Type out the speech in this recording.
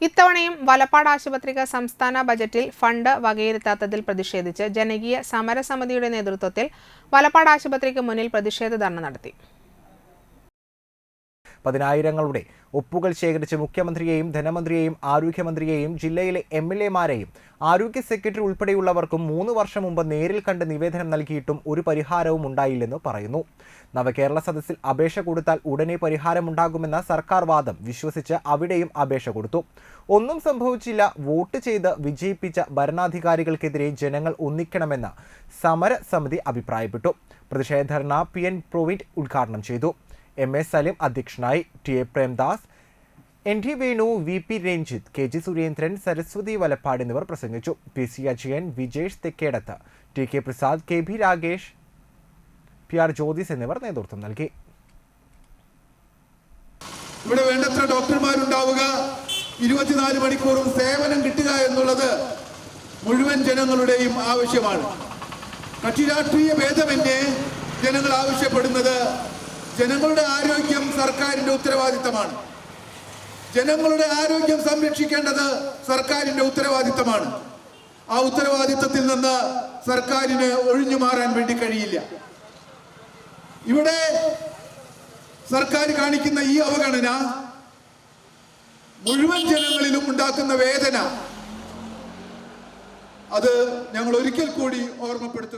ഇത്തവണയും വലപ്പാട് ആശുപത്രിക്ക് സംസ്ഥാന ബജറ്റിൽ ഫണ്ട് വകയിരുത്താത്തതിൽ പ്രതിഷേധിച്ച് ജനകീയ സമരസമിതിയുടെ നേതൃത്വത്തിൽ വലപ്പാട് ആശുപത്രിക്ക് മുന്നിൽ പ്രതിഷേധ ധർണ നടത്തി പതിനായിരങ്ങളുടെ ഒപ്പുകൾ ശേഖരിച്ച് മുഖ്യമന്ത്രിയെയും ധനമന്ത്രിയെയും ആരോഗ്യമന്ത്രിയെയും ജില്ലയിലെ എം എൽ എമാരെയും ആരോഗ്യ സെക്രട്ടറി ഉൾപ്പെടെയുള്ളവർക്കും മൂന്ന് വർഷം മുമ്പ് നേരിൽ കണ്ട് നിവേദനം നൽകിയിട്ടും ഒരു പരിഹാരവും ഉണ്ടായില്ലെന്ന് പറയുന്നു. നവകേരള സദസ്സിൽ അപേക്ഷ കൊടുത്താൽ ഉടനെ പരിഹാരമുണ്ടാകുമെന്ന സർക്കാർ വാദം വിശ്വസിച്ച് അവിടെയും അപേക്ഷ കൊടുത്തു. ഒന്നും സംഭവിച്ചില്ല. വോട്ട് ചെയ്ത് വിജയിപ്പിച്ച ഭരണാധികാരികൾക്കെതിരെ ജനങ്ങൾ ഒന്നിക്കണമെന്ന് സമരസമിതി അഭിപ്രായപ്പെട്ടു. പ്രതിഷേധ ധർണ പി എൻ പ്രൊവിറ്റ് ഉദ്ഘാടനം ചെയ്തു. എം എ സലിം അധ്യക്ഷനായി T A Premdas N T Venu V P Ranjith K G Surendran Saraswathi Valappad എന്നിവർ പ്രസംഗിച്ചു. P C Ajayan Vijesh Thekkedath T K Prasad K B Ragesh P R Jyothis എന്നിവർ നേതൃത്വം നൽകി. ഇവിടെ വേണ്ടത്ര ഡോക്ടർമാരുണ്ടാവുക. ഇരുപത്തിനാല് മണിക്കൂറും സേവനം കിട്ടുക എന്നുള്ളത് മുഴുവൻ ജനങ്ങളുടെയും ആവശ്യമാണ്. കക്ഷി രാഷ്ട്രീയ ഭേദമന്യേ ജനങ്ങൾ ആവശ്യപ്പെടുന്നത് ജനങ്ങളുടെ ആരോഗ്യം സർക്കാരിന്റെ ഉത്തരവാദിത്തമാണ്. ജനങ്ങളുടെ ആരോഗ്യം സംരക്ഷിക്കേണ്ടത് സർക്കാരിന്റെ ഉത്തരവാദിത്തമാണ്. ആ ഉത്തരവാദിത്തത്തിൽ നിന്ന് സർക്കാരിന് ഒഴിഞ്ഞു മാറാൻ വേണ്ടി കഴിയില്ല. ഇവിടെ സർക്കാർ കാണിക്കുന്ന ഈ അവഗണന മുഴുവൻ ജനങ്ങളിലും ഉണ്ടാക്കുന്ന വേദന. അത് ഞങ്ങൾ ഒരിക്കൽ കൂടി ഓർമ്മപ്പെടുത്തുക